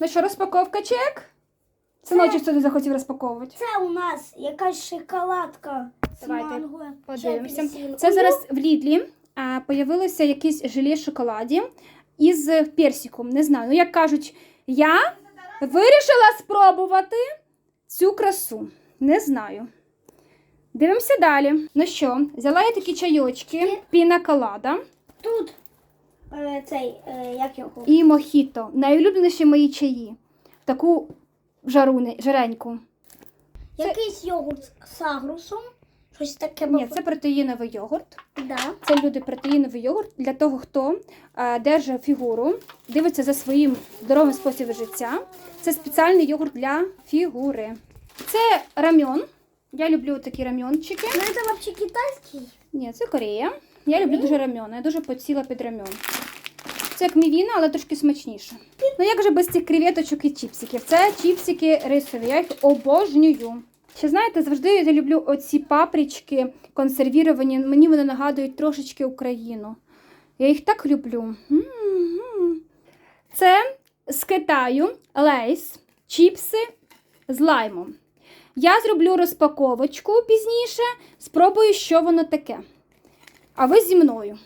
Ну що, розпаковка чек? Синочок сюди захотів розпаковувати. Це у нас якась шоколадка з Давайте манго. Подивимося. Це зараз в Лідлі а, появилося якесь желе шоколаді із персиком. Не знаю. Ну, як кажуть, я вирішила спробувати цю красу. Не знаю. Дивимося далі. Ну що, взяла я такі чайочки, піна колада Тут е, цей, е, як його? і мохіто. Найулюбленіші мої чаї. Таку жару, не- жареньку. Якийсь йогурт з агрусом. Щось таке Ні, це протеїновий йогурт. Да. Це люди протеїновий йогурт для того, хто е, держить фігуру, дивиться за своїм здоровим способом життя. Це спеціальний йогурт для фігури. Це рамьон. Я люблю такі рамьончики. Ну, це взагалі китайський. Ні, це Корея. Я люблю дуже рамьон. Я дуже поціла під рамьон. Це як мівіна, але трошки смачніше. Ну як же без цих креветочок і чіпсиків? Це чіпсики рисові. Я їх обожнюю. Ще знаєте, завжди я люблю оці папрички консервіровані. Мені вони нагадують трошечки Україну. Я їх так люблю. М-м-м. Це з Китаю лейс, чіпси з лаймом. Я зроблю розпаковочку пізніше, спробую, що воно таке. А ви зі мною.